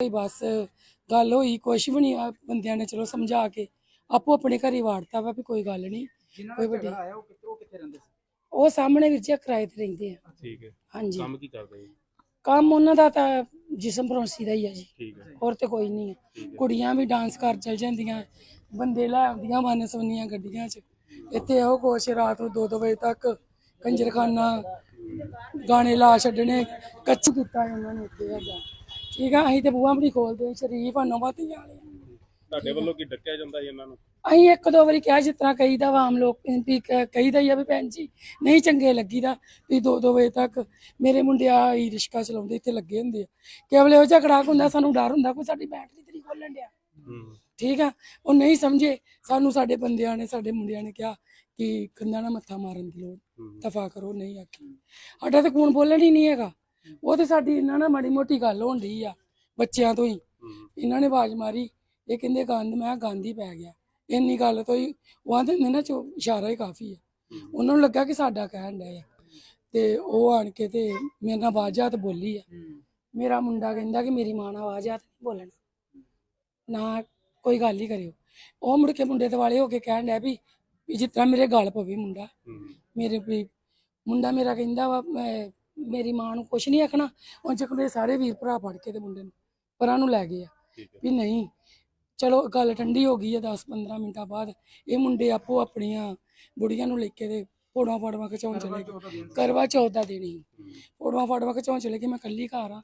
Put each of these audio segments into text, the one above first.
ਕੋਈ ਬਸ ਗੱਲ ਹੋਈ ਕੁਛ ਵੀ ਨਹੀਂ ਆ ਬੰਦਿਆਂ ਨੇ ਚਲੋ ਸਮਝਾ ਕੇ ਆਪੋ ਆਪਣੇ ਘਰੇ ਵਾੜਤਾ ਵਾ ਵੀ ਕੋਈ ਗੱਲ ਨਹੀਂ ਜਿਨ੍ਹਾਂ ਕੋਈ ਵੱਡੀ- ਆਇਆ ਉਹ ਕਿੱਥੇ ਉਹ ਕਿੱਥੇ ਰਹਿੰਦੇ ਸੀ? ਉਹ ਸਾਹਮਣੇ ਵੀਰ ਜੀ ਕਿਰਾਏ ਤੇ ਰਹਿੰਦੇ ਆ। ਠੀਕ ਹੈ। ਹਾਂਜੀ। ਕੰਮ ਕੀ ਕਰਦੇ ਜੀ? ਕੰਮ ਉਹਨਾਂ ਦਾ ਤਾਂ ਜਿਸਮ ਪਰੋਸੀ ਦਾ ਹੀ ਆ ਜੀ। ਠੀਕ ਹੈ। ਹੋਰ ਤੇ ਕੋਈ ਨਹੀਂ ਆ। ਠੀਕ ਹੈ। ਕੁੜੀਆਂ ਵੀ ਡਾਂਸ ਕਰ ਚਲ ਜਾਂਦੀਆਂ ਬੰਦੇ ਲੈ ਆਉਂਦੀਆਂ ਮਨ ਸਵੰਨੀਆਂ ਗੱਡੀਆਂ 'ਚ। ਇੱਥੇ ਉਹ ਕੋਸ਼ ਰਾਤ ਨੂੰ 2-2 ਵਜੇ ਤੱਕ ਕੰਜਰਖਾਨਾ ਗਾਣੇ ਲਾ ਛੱਡਣੇ ਕੱਚ ਕੀਤਾ ਉਹਨਾਂ ਨੇ ਇੱਥੇ ਹੈਗਾ। ਠੀਕ ਆ ਅਸੀਂ ਤੇ ਬੂਹਾ ਬੜੀ ਖੋਲਦੇ ਸ਼ਰੀਫ ਆ ਨਵਾਂ ਧੀਆਂ ਵਾਲੇ ਤੁਹਾਡੇ ਵੱਲੋਂ ਕੀ ਡੱਕਿਆ ਜਾਂਦਾ ਸੀ ਇਹਨਾਂ ਨੂੰ? ਅਸੀਂ ਇੱਕ ਦੋ ਵਾਰੀ ਕਿਹਾ ਜਿਸ ਤਰ੍ਹਾਂ ਕਹੀਦਾ ਵਾ ਆਮ ਲੋਕ ਵੀ ਕ- ਕਹੀਦਾ ਹੀ ਆ ਵੀ ਭੈਣ ਜੀ ਨਹੀਂ ਚੰਗੇ ਲੱਗੀਦਾ ਵੀ 2-2 ਵਜੇ ਤੱਕ ਮੇਰੇ ਮੁੰਡੇ ਆ ਹੀ ਰਿਸ਼ਕਾ ਚਲਾਉਂਦੇ ਇੱਥੇ ਲੱਗੇ ਹੁੰਦੇ ਆ। ਕੇਵਲ ਇਹੋ ਜਿਹਾ ਖੜਾਕ ਹੁੰਦਾ ਸਾਨੂੰ ਡਰ ਹੁੰਦਾ ਕੋਈ ਸਾਡੀ ਬੈਟਰੀ ਤੇਰੀ ਖੋਲਣ ਡਿਆ। ਹੂੰ। ਠੀਕ ਆ ਉਹ ਨਹੀਂ ਸਮਝੇ ਸਾਨੂੰ ਸਾਡੇ ਬੰਦਿਆਂ ਨੇ ਸਾਡੇ ਮੁੰਡਿਆਂ ਨੇ ਕਿਹਾ ਕਿ ਕੰਧਾਂ ਨਾਲ ਮੱਥਾ ਮਾਰਨ ਦੀ ਲੋੜ ਹੂੰ। ਦਫਾ ਕਰੋ ਨਹੀਂ ਆਖੀ। ਸਾਡਾ ਤਾਂ ਕੂਣ ਬੋਲਣ ਹੀ ਨਹੀਂ ਹੈਗਾ। ਉਹ ਤੇ ਸਾਡੀ ਇਹਨਾਂ ਨਾਲ ਮਾੜੀ ਮੋਟੀ ਗੱਲ ਹੋਣ ਡਈ ਆ ਬੱਚਿਆਂ ਤੋਂ ਹੀ। ਇਹਨਾਂ ਨੇ ਆਵਾਜ਼ ਮਾਰੀ ਇਹ ਕਹਿੰਦੇ ਗੰਦ ਮੈਂ ਹੀ ਪੈ ਗਿਆ। ਇੰਨੀ ਗੱਲ ਤੋਂ ਹੀ ਉਹ ਆਂਦੇ ਨੇ ਨਾ ਚੋ ਇਸ਼ਾਰਾ ਹੀ ਕਾਫੀ ਹੈ। ਉਹਨਾਂ ਨੂੰ ਲੱਗਾ ਕਿ ਸਾਡਾ ਕਹਿਣ ਡਿਆ ਆ। ਤੇ ਉਹ ਆਣ ਕੇ ਤੇ ਮੇਰੇ ਨਾਲ ਆਵਾਜ਼ਾਂ ਤੇ ਬੋਲੀ ਆ। ਮੇਰਾ ਮੁੰਡਾ ਕਹਿੰਦਾ ਕਿ ਮੇਰੀ ਮਾਂ ਨਾਲ ਆਵਾਜ਼ਾਂ ਤੇ ਨਹੀਂ ਬੋਲਣਾ। ਨਾ ਕੋਈ ਗੱਲ ਹੀ ਕਰਿਓ। ਉਹ ਮੁੜ ਕੇ ਮੁੰਡੇ ਦੁਆਲੇ ਹੋ ਕੇ ਕਹਿਣ ਡਿਆ ਵੀ ਜਿਸ ਤਰ੍ਹਾਂ ਮੇਰੇ ਗਲ ਪਵੇ ਮੁੰਡਾ। ਮੇਰੇ ਵੀ ਮੁੰਡਾ ਮੇਰਾ ਕਹਿੰਦਾ ਵਾ ਮੈਂ ਮੇਰੀ ਮਾਂ ਨੂੰ ਕੁਛ ਨਹੀਂ ਆਖਣਾ। ਉਹ ਚੱਕਦੇ ਸਾਰੇ ਵੀਰ ਭਰਾ ਫੜ ਕੇ ਤੇ ਮੁੰਡੇ ਨੂੰ ਪਰਾਂ ਨੂੰ ਲੈ ਗਏ ਆ। ਵੀ ਨਹੀਂ ਚਲੋ ਗੱਲ ਠੰਡੀ ਹੋ ਗਈ ਹੈ 10-15 ਮਿੰਟਾਂ ਬਾਅਦ ਇਹ ਮੁੰਡੇ ਆਪੋ ਆਪਣੀਆਂ ਬੁੜੀਆਂ ਨੂੰ ਲੈ ਕੇ ਤੇ ਫੋੜਵਾ ਫੜਵਾ ਖਿਚਾਉਣ ਚਲੇ ਗਏ। ਕਰਵਾ ਚੌਥ ਦਾ ਦਿਨ ਹੀ। ਹੂੰ ਫੋੜਵਾ ਫੜਵਾ ਖਿਚਾਉਣ ਚਲੇ ਗਏ ਮੈਂ ਕੱਲੀ ਘਰ ਆ।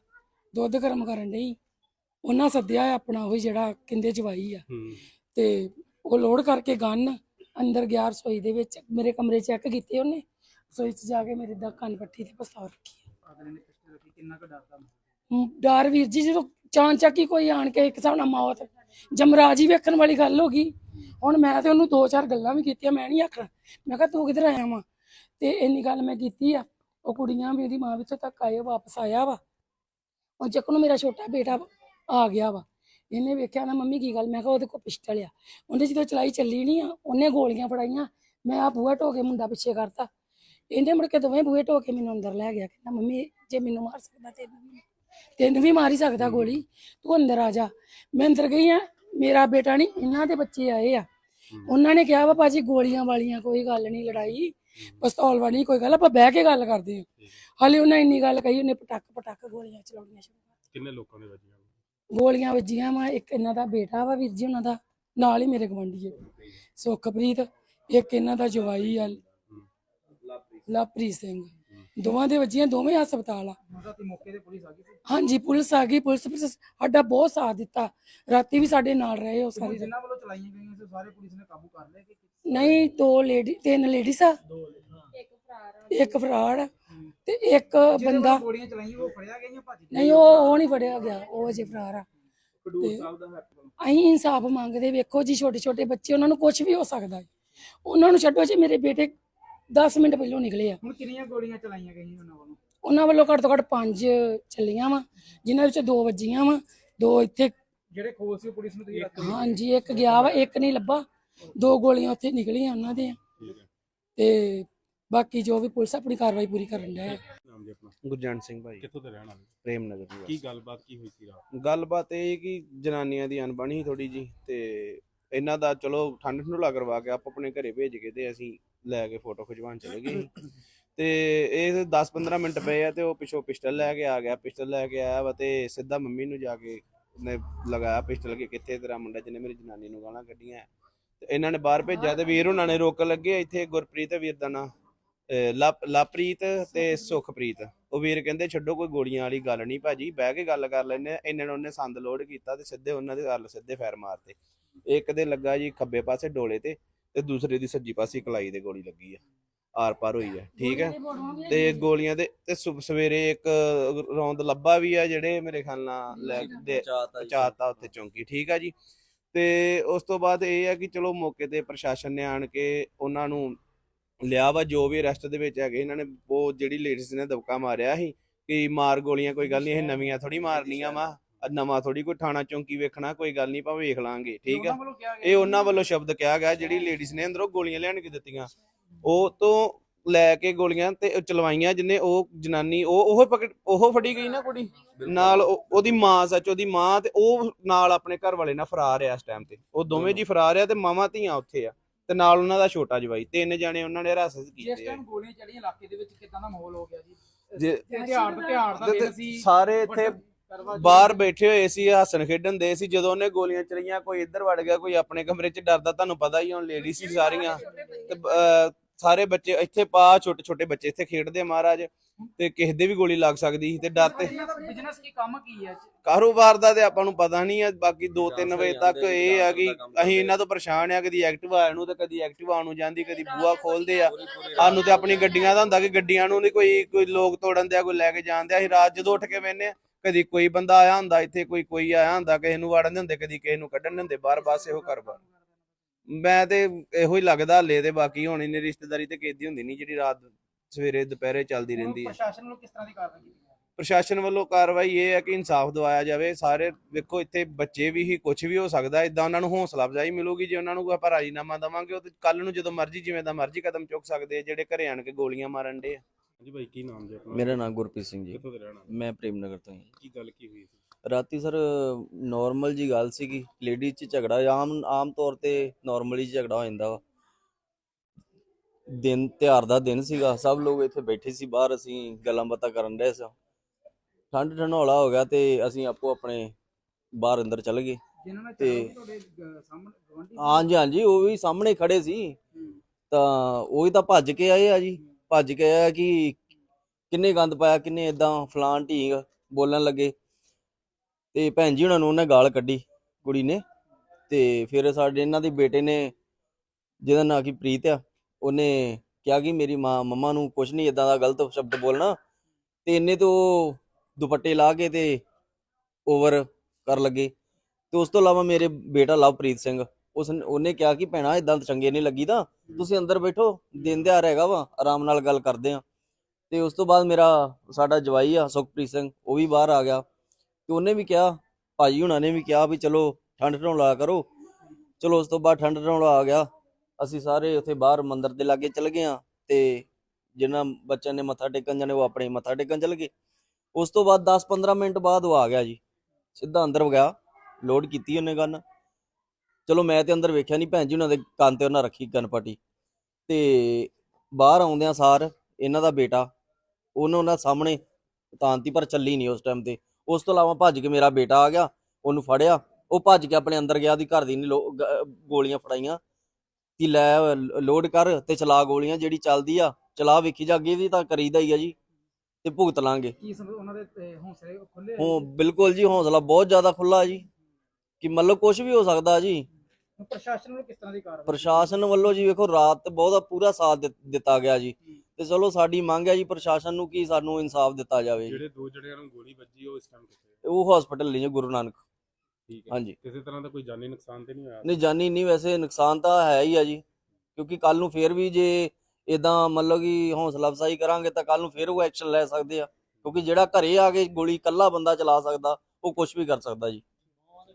ਦੁੱਧ ਗਰਮ ਕਰਨ ਡਈ। ਉਹਨਾਂ ਸੱਦਿਆ ਆਪਣਾ ਉਹ ਜਿਹੜਾ ਕਿੰਦੇ ਜਵਾਈ ਆ। ਤੇ ਉਹ ਲੋਡ ਕਰਕੇ ਗੰਨ ਅੰਦਰ ਗਿਆ ਰਸੋਈ ਦੇ ਵਿੱਚ ਮੇਰੇ ਕਮਰੇ ਚੈੱਕ ਕੀਤੇ ਉਹਨੇ। ਰਸੋਈ 'ਚ ਜਾ ਕੇ ਮੇਰੇ ਦਾ ਕੰਨ ਪੱਟੀ ਤੇ ਪਸਤੌਲ ਰੱਖੀ ਅਗਲੇ ਨੇ ਪਿਸਟਲ ਰੱਖੀ ਕਿੰਨਾ ਕੁ ਡਰਦਾ ਹਮ, ਡਰ ਵੀਰ ਜੀ ਜਦੋਂ ਚਾਂ ਚੱਕ ਹੀ ਕੋਈ ਆਣ ਕੇ ਇੱਕ ਹਿਸਾਬ ਨਾਲ ਮੌਤ ਜਮਰਾਜ ਹੀ ਵੇਖਣ ਵਾਲੀ ਗੱਲ ਹੋ ਗਈ। ਹੁਣ ਮੈਂ ਤੇ ਉਹਨੂੰ ਦੋ ਚਾਰ ਗੱਲਾਂ ਵੀ ਕੀਤੀਆਂ ਮੈਂ ਨਹੀਂ ਆਖਣਾ। ਮੈਂ ਕਿਹਾ ਤੂੰ ਕਿੱਧਰ ਆਇਆ ਵਾ? ਤੇ ਇੰਨੀ ਗੱਲ ਮੈਂ ਕੀਤੀ ਆ। ਉਹ ਕੁੜੀਆਂ ਵੀ ਉਹਦੀ ਮਾਂ ਵੀ ਇੱਥੋਂ ਤੱਕ ਆਏ ਵਾਪਸ ਆਇਆ ਵਾ। ਉਹ ਚੱਕ ਨੂੰ ਮੇਰਾ ਛੋਟਾ ਬੇਟਾ ਆ ਗਿਆ ਵਾ। ਇਹਨੇ ਵੇਖਿਆ ਨਾ ਮੰਮੀ ਕੀ ਗੱਲ? ਮੈਂ ਕਿਹਾ ਉਹਦੇ ਕੋਲ ਪਿਸਟਲ ਆ। ਉਹਨੇ ਜਦੋਂ ਚਲਾਈ ਚੱਲੀ ਨਹੀਂ ਆ ਉਹਨੇ ਗੋਲੀਆਂ ਫੜਾਈਆਂ। ਮੈਂ ਆ ਬੂਹਾ ਢੋ ਕੇ ਮੁੰਡਾ ਪਿੱਛੇ ਕਰਤਾ। ਇਹਨੇ ਮੁੜ ਕੇ ਦੋਵੇਂ ਬੂਹੇ ਢੋ ਕੇ ਮੈਨੂੰ ਅੰਦਰ ਲੈ ਗਿਆ ਕਹਿੰਦਾ ਮੰਮੀ ਜੇ ਮੈਨੂੰ ਮਾਰ ਸਕਦਾ ਵੀ ਤੈਨੂੰ ਵੀ ਮਾਰ ਹੀ ਸਕਦਾ ਗੋਲੀ। ਤੂੰ ਅੰਦਰ ਆ ਜਾ। ਮੈਂ ਅੰਦਰ ਗਈ ਆ ਮੇਰਾ ਬੇਟਾ ਨਹੀਂ ਇਹਨਾਂ ਦੇ ਬੱਚੇ ਆਏ ਆ। ਉਹਨਾਂ ਨੇ ਕਿਹਾ ਵਾ ਭਾਜੀ ਗੋਲੀਆਂ ਵਾਲੀਆਂ ਕੋਈ ਗੱਲ ਨਹੀਂ ਲੜਾਈ ਪਿਸਤੌਲ ਵਾਲੀ ਕੋਈ ਗੱਲ ਆਪਾਂ ਬਹਿ ਕੇ ਗੱਲ ਕਰਦੇ ਹਾਂ। ਹਾਲੇ ਉਹਨਾਂ ਇੰਨੀ ਗੱਲ ਕਹੀ ਉਹਨੇ ਪਟਕ ਪਟਕ ਗੋਲੀਆਂ ਚਲਾਉਣੀਆਂ ਸ਼ੁਰੂ ਕਰ ਕਿੰਨੇ ਲੋਕਾਂ ਦੇ ਵੱਜੀਆਂ? ਗੋਲੀਆਂ ਵੱਜੀਆਂ ਵਾ ਇੱਕ ਇਹਨਾਂ ਦਾ ਬੇਟਾ ਵਾ ਵੀਰ ਜੀ ਉਹਨਾਂ ਦਾ ਨਾਲ ਹੀ ਮੇਰੇ ਗਵੰਡੀ ਹੈ। ਸੁਖਪ੍ਰੀਤ ਇੱਕ ਇਹਨਾਂ ਦਾ ਜਵਾਈ ਆ। ਲਵਪ੍ਰੀਤ ਸਿੰਘ। ਦੋਵਾਂ ਦੇ ਵੱਜੀਆਂ ਦੋਵੇਂ ਹਸਪਤਾਲ ਆ। ਰਾਤੀ ਮੌਕੇ ਤੇ ਪੁਲਿਸ ਆ ਗਈ ਸੀ? ਹਾਂਜੀ ਪੁਲਿਸ ਆ ਗਈ। ਪੁਲਿਸ ਸਾਡਾ ਬਹੁਤ ਸਾਥ ਦਿੱਤਾ। ਰਾਤੀ ਵੀ ਸਾਡੇ ਨਾਲ ਰਹੇ ਉਹ ਸਾਰੀ। ਜਿਨ੍ਹਾਂ ਵੱਲੋਂ ਚਲਾਈਆਂ ਗਈਆਂ ਸੀ ਸਾਰੇ ਪੁਲਿਸ ਨੇ ਕਾਬੂ ਕਰ ਲਏ ਕਿ ਨਹੀਂ ਦੋ ਲੇਡੀ ਤਿੰਨ ਲੇਡੀਜ਼ ਆ। ਇੱਕ ਫਰਾੜ ਆ, ਤੇ ਇੱਕ ਬੰਦਾ ਗੋਲੀਆਂ ਚਲਾਈਆਂ ਉਹ ਫੜਿਆ ਗਈਆਂ ਭੱਜ ਗਏ ਨਹੀਂ ਉਹ ਉਹ ਨਹੀਂ ਫੜਿਆ ਗਿਆ। ਉਹ ਅਜੇ ਫਰਾਰ ਆ। ਅਸੀਂ ਇਨਸਾਫ ਮੰਗਦੇ ਵੇਖੋ ਜੀ ਛੋਟੇ ਛੋਟੇ ਬੱਚੇ ਉਹਨਾਂ ਨੂੰ ਕੁਝ ਵੀ ਹੋ ਸਕਦਾ ਹੈ। ਉਹਨਾਂ ਨੂੰ ਛੱਡੋ ਜੀ ਮੇਰੇ ਬੇਟੇ 10 ਮਿੰਟ ਪਹਿਲਾਂ ਨਿਕਲੇ ਆ। ਹੁਣ ਕਿੰਨੀਆਂ ਗੋਲੀਆਂ ਚਲਾਈਆਂ ਗਈਆਂ ਉਹਨਾਂ ਵੱਲੋਂ? ਉਹਨਾਂ ਵੱਲੋਂ ਘੱਟ ਤੋਂ ਘੱਟ ਪੰਜ ਚੱਲੀਆਂ ਵਾ ਜਿਨ੍ਹਾਂ ਵਿੱਚ ਦੋ ਵੱਜੀਆਂ ਵਾ ਦੋ ਇੱਥੇ ਜਿਹੜੇ ਖੋਲ ਸੀ ਉਹ ਪੁਲਿਸ ਨੂੰ ਤੁਸੀਂ ਰੱਖ ਹਾਂਜੀ ਇੱਕ ਗਿਆ ਵਾ ਇੱਕ ਨਹੀਂ ਲੱਭਾ। ਦੋ ਗੋਲੀਆਂ ਉੱਥੇ ਨਿਕਲੀਆਂ ਉਹਨਾਂ ਦੇ ਠੀਕ ਹੈ। ਤੇ ਬਾਕੀ ਜੋ ਵੀ ਪੁਲਿਸ ਆਪਣੀ ਕਾਰਵਾਈ ਪੂਰੀ ਕਰਨ ਡਿਆ ਹੈ। ਨਾਮ ਜੀ ਆਪਣਾ। ਗੁਰਜੰਟ ਸਿੰਘ ਭਾਈ। ਕਿੱਥੋਂ ਦੇ ਰਹਿਣ ਵਾਲੇ? ਪ੍ਰੇਮ ਨਗਰ ਦੀ ਕੀ ਗੱਲਬਾਤ ਕੀ ਹੋਈ ਸੀ ਰਾਤ? ਗੱਲਬਾਤ ਇਹ ਕਿ ਜਨਾਨੀਆਂ ਦੀ ਅਣਬਣੀ ਥੋੜੀ ਜੀ ਤੇ ਇਹਨਾਂ ਦਾ ਚਲੋ ਠੰਡ ਠੰਡੁਲਾ ਕਰਵਾ ਕੇ ਆਪ ਆਪਣੇ ਘਰੇ ਭੇਜ ਕੇ ਤੇ ਅਸੀਂ ਲੈ ਕੇ ਫੋਟੋ ਖਿਚਵਾਉਣ ਚਲੇ ਗਏ ਤੇ ਇਹ 10-15 ਮਿੰਟ ਪਏ ਆ ਤੇ ਉਹ ਪਿੱਛੋਂ ਪਿਸਟਲ ਲੈ ਕੇ ਆ ਗਿਆ, ਪਿਸਟਲ ਲੈ ਕੇ ਆਇਆ ਵਾ ਤੇ ਸਿੱਧਾ ਮੰਮੀ ਨੂੰ ਜਾ ਕੇ ਨੇ ਲਗਾਇਆ ਪਿਸਟਲ ਕਿ ਕਿੱਥੇ ਤੇਰਾ ਮੁੰਡਾ ਜਿਹਨੇ ਮੇਰੀ ਜਨਾਨੀ ਨੂੰ ਗਾਲਾਂ ਕੱਢੀਆਂ। ਤੇ ਇਹਨਾਂ ਨੇ ਬਾਹਰ ਭੇਜਿਆ ਤੇ ਵੀਰ ਉਹਨਾਂ ਨੇ ਰੋਕਣ ਲੱਗੇ ਇੱਥੇ ਗੁਰਪ੍ਰੀਤ ਵੀਰ ਦਾ ਨਾਂ, ਅਹ ਲਵ- ਤੇ ਸੁਖਪ੍ਰੀਤ। ਉਹ ਵੀਰ ਕਹਿੰਦੇ, ਛੱਡੋ, ਕੋਈ ਗੋਲੀਆਂ ਵਾਲੀ ਗੱਲ ਨਹੀਂ ਭਾਜੀ, ਬਹਿ ਕੇ ਗੱਲ ਕਰ ਲੈਨੇ ਆ। ਇਹਨਾਂ ਨੇ ਉਹਨੇ ਸੰਦ ਲੋਡ ਕੀਤਾ ਤੇ ਸਿੱਧੇ ਉਹਨਾਂ ਦੇ ਗੱਲ ਸਿੱਧੇ ਫੈਰ ਮਾਰਤੇ। ਇੱਕ ਦੇ ਲੱਗਾ ਜੀ ਖੱਬੇ ਪਾਸੇ ਡੋਲੇ ਤੇ ਤੇ ਦੂਸਰੇ ਦੀ ਸੱਜੀ ਪਾਸੇ ਕਲਾਈ ਤੇ ਗੋਲੀ ਲੱਗੀ ਆ ਆਰ ਪਾਰ ਹੋਈ ਆ ਠੀਕ ਹੈ ਤੇ ਗੋਲੀਆਂ ਦੇ ਤੇ ਸੁਬ ਸਵੇਰੇ ਇੱਕ ਰੌਂਦ ਲੱਭਾ ਵੀ ਆ ਜਿਹੜੇ ਮੇਰੇ ਖਿਆਲ ਨਾਲ ਲੈ ਦੇ ਚਾਤਾ ਉੱਥੇ ਚੌਂਕੀ ਠੀਕ ਆ ਜੀ? ਤੇ ਉਸ ਤੋਂ ਬਾਅਦ ਇਹ ਆ ਕਿ ਚਲੋ ਮੌਕੇ ਤੇ ਪ੍ਰਸ਼ਾਸਨ ਨੇ ਆਣ ਕੇ ਉਹਨਾਂ ਨੂੰ ਲਿਆ ਵਾ ਜੋ ਵੀ ਅਰੈਸਟ ਦੇ ਵਿੱਚ ਹੈਗੇ ਇਹਨਾਂ ਨੇ ਉਹ ਜਿਹੜੀ ਲੇਡੀਜ਼ ਨੇ ਦਬਕਾ ਮਾਰਿਆ ਸੀ ਕਿ ਮਾਰ ਗੋਲੀਆਂ ਕੋਈ ਗੱਲ ਨਹੀਂ ਇਹ ਨਵੀਆਂ ਥੋੜੀ ਮਾਰਨੀਆਂ ਵਾ। ਨਵਾਂ ਥੋੜੀ ਕੋਈ ਥਾਣਾ ਚੌਂਕੀ ਵੇਖਣਾ ਕੋਈ ਗੱਲ ਨਹੀਂ ਭਾਵੇਂ ਵੇਖ ਲਾਂਗੇ ਠੀਕ ਆ? ਇਹ ਉਹਨਾਂ ਵੱਲੋਂ ਸ਼ਬਦ ਕਿਹਾ ਗਿਆ ਜਿਹੜੀ ਲੇਡੀਜ਼ ਨੇ ਅੰਦਰੋਂ ਗੋਲੀਆਂ ਲੈਣ ਕੇ ਦਿੱਤੀਆਂ। ਉਹ ਤੋਂ ਲੈ ਕੇ ਗੋਲੀਆਂ ਤੇ ਚਲਵਾਈਆਂ ਜਿਹਨੇ ਉਹ ਜਨਾਨੀ ਉਹ ਉਹ ਪਕੜ ਉਹ ਫੜੀ ਗਈ ਨਾ ਕੁੜੀ? ਨਾਲ ਉਹ- ਉਹਦੀ ਮਾਂ ਸੱਚ ਉਹਦੀ ਮਾਂ ਤੇ ਉਹ ਨਾਲ ਆਪਣੇ ਘਰ ਵਾਲੇ ਨਾਲ ਫਰਾਰ ਆ ਇਸ ਟਾਈਮ ਤੇ। ਉਹ ਦੋਵੇਂ ਜੀ ਫਰਾਰ ਆ ਤੇ ਮਾਵਾਂ ਧੀਆਂ ਉੱਥੇ ਆ। ਤੇ ਨਾਲ ਉਹਨਾਂ ਦਾ ਛੋਟਾ ਜਵਾਈ ਤਿੰਨ ਜਾਣੇ ਉਹਨਾਂ ਨੇ ਹਿਰਾਸਤ ਕੀਤੇ ਆ। ਟਾਈਮ ਗੋਲੀਆਂ ਚੱਲੀਆਂ ਇਲਾਕੇ ਦੇ ਵਿੱਚ ਕਿਦਾਂ ਦਾ ਮਾਹੌਲ ਹੋ ਗਿਆ ਜੀ? ਜੇ- ਤੇ ਤਿਉਹਾਰ ਦਾ ਸੀ ਸਾਰੇ ਇੱਥੇ ਬਾਹਰ ਬੈਠੇ ਹੋਏ ਸੀ ਹੱਸਣ ਖੇਡਣ ਦੇ ਸੀ ਜਦੋਂ ਉਹਨੇ ਗੋਲੀਆਂ ਚਲਾਈਆਂ ਕੋਈ ਇੱਧਰ ਵੜ ਗਿਆ ਕੋਈ ਆਪਣੇ ਕਮਰੇ 'ਚ ਡਰਦਾ ਤੁਹਾਨੂੰ ਪਤਾ ਹੀ ਹੁਣ ਲੇਡੀ ਸੀ ਸਾਰੀਆਂ। ਤੇ ਅਹ, ਸਾਰੇ ਬੱਚੇ ਇੱਥੇ ਪਾ ਛੋਟੇ ਛੋਟੇ ਬੱਚੇ ਇੱਥੇ ਖੇਡਦੇ ਆ ਮਹਾਰਾਜ ਤੇ ਕਿਸੇ ਦੇ ਵੀ ਗੋਲੀ ਲੱਗ ਸਕਦੀ ਸੀ ਤੇ ਡਰ ਤੇ ਇਹਨਾਂ ਦਾ ਬਿਜ਼ਨਸ ਕੀ ਕੰਮ ਕੀ ਹੈ ਕਾਰੋਬਾਰ ਦਾ ਤੇ ਆਪਾਂ ਨੂੰ ਪਤਾ ਨਹੀਂ ਆ ਬਾਕੀ 2-3 ਵਜੇ ਤੱਕ ਇਹ ਆ ਕਿ ਅਸੀਂ ਇਹਨਾਂ ਤੋਂ ਪਰੇਸ਼ਾਨ ਆ ਕਦੀ ਐਕਟਿਵਾ ਨੂੰ ਤੇ ਕਦੀ ਐਕਟਿਵਾ ਨੂੰ ਜਾਂਦੀ ਕਦੀ ਬੂਆ ਖੋਲਦੇ ਆ। ਸਾਨੂੰ ਤੇ ਆਪਣੀ ਗੱਡੀਆਂ ਦਾ ਹੁੰਦਾ ਕਿ ਗੱਡੀਆਂ ਨੂੰ ਨਹੀਂ ਕੋਈ ਕੋਈ ਲੋਕ ਤੋੜਨ ਦਿਆ ਕੋਈ ਲੈ ਕੇ ਜਾਂਦੇ ਆ ਅਸੀਂ ਰਾਤ ਜਦੋਂ ਉੱਠ ਕੇ ਵੇਨੇ ਕਦੀ ਕੋਈ ਬੰਦਾ ਆਇਆ ਹੁੰਦਾ ਇੱਥੇ ਕੋਈ ਕੋਈ ਆਇਆ ਹੁੰਦਾ ਕਿਸੇ ਨੂੰ ਵੜਨ ਦਿੰਦੇ ਕਦੀ ਕਿਸੇ ਨੂੰ ਕੱਢਣ ਦਿੰਦੇ ਬਾਹਰ ਬਸ ਇਹੋ ਕਰਵਾ ਮੈਂ ਤੇ ਇਹੋ ਹੀ ਲੱਗਦਾ ਹਲੇ ਤੇ ਬਾਕੀ ਹੁਣ ਇਹਨੇ ਰਿਸ਼ਤੇਦਾਰੀ ਤੇ ਕਿਦੀ ਹੁੰਦੀ ਨਹੀਂ ਜਿਹੜੀ ਰਾਤ ਸਵੇਰੇ ਦੁਪਹਿਰੇ ਚੱਲਦੀ ਰਹਿੰਦੀ ਹੈ ਪ੍ਰਸ਼ਾਸਨ ਵੱਲੋਂ ਕਿਸ ਤਰ੍ਹਾਂ ਦੀ ਕਾਰਵਾਈ ਕੀਤੀ ਹੈ ਪ੍ਰਸ਼ਾਸਨ ਵੱਲੋਂ ਕਾਰਵਾਈ ਇਹ ਹੈ ਕਿ ਇਨਸਾਫ ਦਿਵਾਇਆ ਜਾਵੇ। ਸਾਰੇ ਵੇਖੋ ਇੱਥੇ ਬੱਚੇ ਵੀ ਹੀ ਕੁਝ ਵੀ ਹੋ ਸਕਦਾ ਇਦਾਂ ਉਹਨਾਂ ਨੂੰ ਹੌਸਲਾ ਅਫਜ਼ਾਈ ਮਿਲੂਗੀ ਜੇ ਉਹਨਾਂ ਨੂੰ ਆਪਾਂ ਰਾਜੀਨਾਮਾ ਦਵਾਂਗੇ ਉਹ ਕੱਲ ਨੂੰ ਜਦੋਂ ਮਰਜ਼ੀ ਜਿਵੇਂ ਦਾ ਮਰਜ਼ੀ ਕਦਮ ਚੁੱਕ ਸਕਦੇ ਜਿਹੜੇ ਘਰੇ ਆਣ ਕੇ ਗੋਲੀਆਂ ਮਾਰਨ ਦੇ ਆ। ਹਾਂਜੀ ਭਾਈ ਕੀ ਨਾਮ ਜੀ ਆਪਣਾ? ਮੇਰਾ ਨਾਮ ਗੁਰਪ੍ਰੀਤ ਸਿੰਘ ਜੀ। ਕਿੱਥੋਂ ਦੇ ਰਹਿਣਾ ਮੈਂ ਪ੍ਰੇਮ ਨਗਰ ਤੋਂ ਹਾਂ। ਕੀ ਗੱਲ ਕੀ ਹੋਈ ਸੀ? ਰਾਤੀ ਸਰ ਨਾਰਮਲ ਜੀ ਗੱਲ ਸੀਗੀ। ਲੇਡੀ ਚ ਝਗੜਾ ਆਮ ਆਮ ਤੌਰ ਤੇ ਨਾਰਮਲੀ ਝਗੜਾ ਹੋ ਜਾਂਦਾ ਵਾ। ਦਿਨ ਤਿਉਹਾਰ ਦਾ ਦਿਨ ਸੀਗਾ। ਸਭ ਲੋਕ ਇੱਥੇ ਬੈਠੇ ਸੀ ਬਾਹਰ ਅਸੀਂ ਗੱਲਾਂ ਬਾਤਾਂ ਕਰਨ ਰਹੇ ਸਾਂ। ਠੰਡ ਠੰਡੋਲਾ ਹੋ ਗਿਆ ਤੇ ਅਸੀਂ ਆਪੋ ਆਪਣੇ ਬਾਹਰ ਅੰਦਰ ਚੱਲ ਗਏ। ਤੇ- ਹਾਂਜੀ ਹਾਂਜੀ ਉਹ ਵੀ ਸਾਹਮਣੇ ਖੜੇ ਸੀ। ਹੂੰ। ਤਾਂ ਉਹੀ ਤਾਂ ਭੱਜ ਕੇ ਆਏ ਆ ਜੀ। ਭੱਜ ਕੇ ਆਇਆ ਕਿ ਕਿੰਨੇ ਗੰਦ ਪਾਇਆ, ਕਿੰਨੇ ਇਦਾਂ ਫਲਾਨ ਢੀਂਗ ਬੋਲਣ ਲੱਗੇ। ਤੇ ਭੈਣ ਜੀ ਉਹਨਾਂ ਨੂੰ ਉਹਨੇ ਗਾਲ ਕੱਢੀ ਕੁੜੀ ਨੇ ਤੇ ਫਿਰ ਸਾਡੇ ਇਹਨਾਂ ਦੇ ਬੇਟੇ ਨੇ ਜਿਹਦਾ ਨਾਂ ਕੀ ਪ੍ਰੀਤ ਆ, ਉਹਨੇ ਕਿਹਾ ਕਿ ਮੇਰੀ ਮਾਂ, ਮੰਮਾ ਨੂੰ ਕੁਝ ਨਹੀਂ ਇਦਾਂ ਦਾ ਗਲਤ ਸ਼ਬਦ ਬੋਲਣਾ। ਤੇ ਇਹਨੇ ਤੋਂ ਦੁਪੱਟੇ ਲਾ ਕੇ ਤੇ ਓਵਰ ਕਰ ਲੱਗੇ। ਤੇ ਉਸ ਤੋਂ ਇਲਾਵਾ ਮੇਰੇ ਬੇਟਾ ਲਵਪ੍ਰੀਤ ਸਿੰਘ ਉਸ ਉਹਨੇ ਕਿਹਾ ਕਿ ਭੈਣਾ ਇਦਾਂ ਚੰਗੇ ਨਹੀਂ ਲੱਗੀਦਾ। ਤੁਸੀਂ ਅੰਦਰ ਬੈਠੋ, ਦਿਨ ਦਿਹਾੜ ਹੈਗਾ ਵਾ, ਆਰਾਮ ਨਾਲ ਗੱਲ ਕਰਦੇ ਆ। ਤੇ ਉਸ ਤੋਂ ਬਾਅਦ ਮੇਰਾ, ਸਾਡਾ ਜਵਾਈ ਆ, ਸੁਖਪ੍ਰੀਤ ਸਿੰਘ, ਉਹ ਵੀ ਬਾਹਰ ਆ ਗਿਆ। ਤੇ ਉਹਨੇ ਵੀ ਕਿਹਾ ਭਾਜੀ ਹੁਣਾਂ ਨੇ ਵੀ ਕਿਹਾ ਵੀ ਚਲੋ, ਠੰਡ ਢੌਲਾ ਕਰੋ। ਚਲੋ ਉਸ ਤੋਂ ਬਾਅਦ ਠੰਡ ਢੌਲਾ ਆ ਗਿਆ। ਅਸੀਂ ਸਾਰੇ ਉੱਥੇ ਬਾਹਰ ਮੰਦਿਰ ਦੇ ਲਾਗੇ ਚਲ ਗਏ ਆ ਤੇ ਜਿਨ੍ਹਾਂ ਬੱਚਿਆਂ ਨੇ ਮੱਥਾ ਟੇਕਣ ਜਾਣੇ, ਉਹ ਆਪਣੇ ਮੱਥਾ ਟੇਕਣ ਚਲ ਗਏ। ਉਸ ਤੋਂ ਬਾਅਦ 10-15 ਮਿੰਟ ਬਾਅਦ ਉਹ ਆ ਗਿਆ ਜੀ। ਸਿੱਧਾ ਅੰਦਰ ਗਿਆ ਲੋਡ ਕੀਤੀ ਉਹਨੇ ਗਨ ਚਲੋ ਮੈਂ ਤੇ ਅੰਦਰ ਵੇਖਿਆ ਨਹੀਂ ਭੈਣ ਜੀ ਉਹਨਾਂ ਦੇ ਕੰਨ ਤੇ ਉਹਨਾਂ ਰੱਖੀ ਗਨ ਪਾਟੀ। ਤੇ ਬਾਹਰ ਆਉਂਦਿਆਂ ਸਾਰ ਇਹਨਾਂ ਦਾ ਬੇਟਾ ਉਹਨੂੰ ਉਹਨਾਂ ਸਾਹਮਣੇ ਤਾਂਤੀ ਪਰ ਚੱਲੀ ਨਹੀਂ ਉਸ ਟਾਈਮ ਤੇ। ਉਸ ਤੋਂ ਇਲਾਵਾ ਭੱਜ ਕੇ ਮੇਰਾ ਬੇਟਾ ਆ ਗਿਆ ਉਹਨੂੰ ਫੜਿਆ। ਉਹ ਭੱਜ ਕੇ ਆਪਣੇ ਅੰਦਰ ਗਿਆ ਉਹਦੀ ਘਰ ਦੀ ਗੋਲੀਆਂ ਫੜਾਈਆਂ। ਕਿ ਲੈ ਲੋਡ ਕਰ ਤੇ ਚਲਾ ਗੋਲੀਆਂ ਜਿਹੜੀ ਚੱਲਦੀ ਆ ਚਲਾ ਵੇਖੀ ਜਾ ਅੱਗੇ ਵੀ ਤਾਂ ਕਰੀਦਾ ਹੀ ਆ ਜੀ। ਤੇ ਭੁਗਤ ਲਾਂਗੇ। ਕੀ ਸਮਝ ਉਹਨਾਂ ਦੇ ਹੌਸਲੇ ਖੁੱਲੇ ਉਹ ਬਿਲਕੁਲ ਜੀ ਹੌਸਲਾ ਬਹੁਤ ਜ਼ਿਆਦਾ ਖੁੱਲਾ ਜੀ। ਕਿ ਮਤਲਬ ਕੁਝ ਵੀ ਹੋ ਸਕਦਾ ਜੀ। ਪ੍ਰਸ਼ਾਸਨ ਵੱਲੋਂ ਕਿਸ ਤਰ੍ਹਾਂ ਦੀ ਕਾਰਵਾਈ? ਪ੍ਰਸ਼ਾਸਨ ਵੱਲੋਂ ਜੀ ਵੇਖੋ ਰਾਤ ਬਹੁਤਾ ਪੂਰਾ ਸਾਥ ਦਿੱਤਾ ਗਿਆ ਜੀ। ਤੇ ਚਲੋ ਸਾਡੀ ਮੰਗ ਹੈ ਜੀ ਪ੍ਰਸ਼ਾਸਨ ਨੂੰ ਕਿ ਸਾਨੂੰ ਇਨਸਾਫ ਦਿੱਤਾ ਜਾਵੇ। ਜੀ ਜਿਹੜੇ ਦੋ ਜਣਿਆਂ ਨੂੰ ਗੋਲੀ ਵੱਜੀ ਉਹ ਇਸ ਟਾਈਮ ਕਿੱਥੇ ਹੈ? ਉਹ ਹਸਪੀਟਲ ਲਈ ਜੀ ਗੁਰੂ ਨਾਨਕ। ਠੀਕ ਹੈ। ਹਾਂਜੀ। ਕਿਸੇ ਤਰ੍ਹਾਂ ਦਾ ਕੋਈ ਜਾਨੀ ਨੁਕਸਾਨ ਤੇ ਨਹੀਂ ਹੋਇਆ? ਨਹੀਂ ਜਾਨੀ ਨਹੀਂ ਵੈਸੇ ਨੁਕਸਾਨ ਤਾਂ ਹੈ ਹੀ ਆ ਜੀ। ਕਿਉਂਕਿ ਕੱਲ ਨੂੰ ਫੇਰ ਵੀ ਜੇ ਇਦਾਂ ਮਤਲਬ ਕਿ ਹੌਸਲਾ ਅਫਜ਼ਾਈ ਕਰਾਂਗੇ ਤਾਂ ਕੱਲ ਨੂੰ ਫੇਰ ਉਹ ਐਕਸ਼ਨ ਲੈ ਸਕਦੇ ਆ। ਕਿਉਂਕਿ ਜਿਹੜਾ ਘਰੇ ਆ ਕੇ ਗੋਲੀ ਕੱਲਾ ਬੰਦਾ ਚਲਾ ਸਕਦਾ ਉਹ ਕੁਝ ਵੀ ਕਰ ਸਕਦਾ ਜੀ।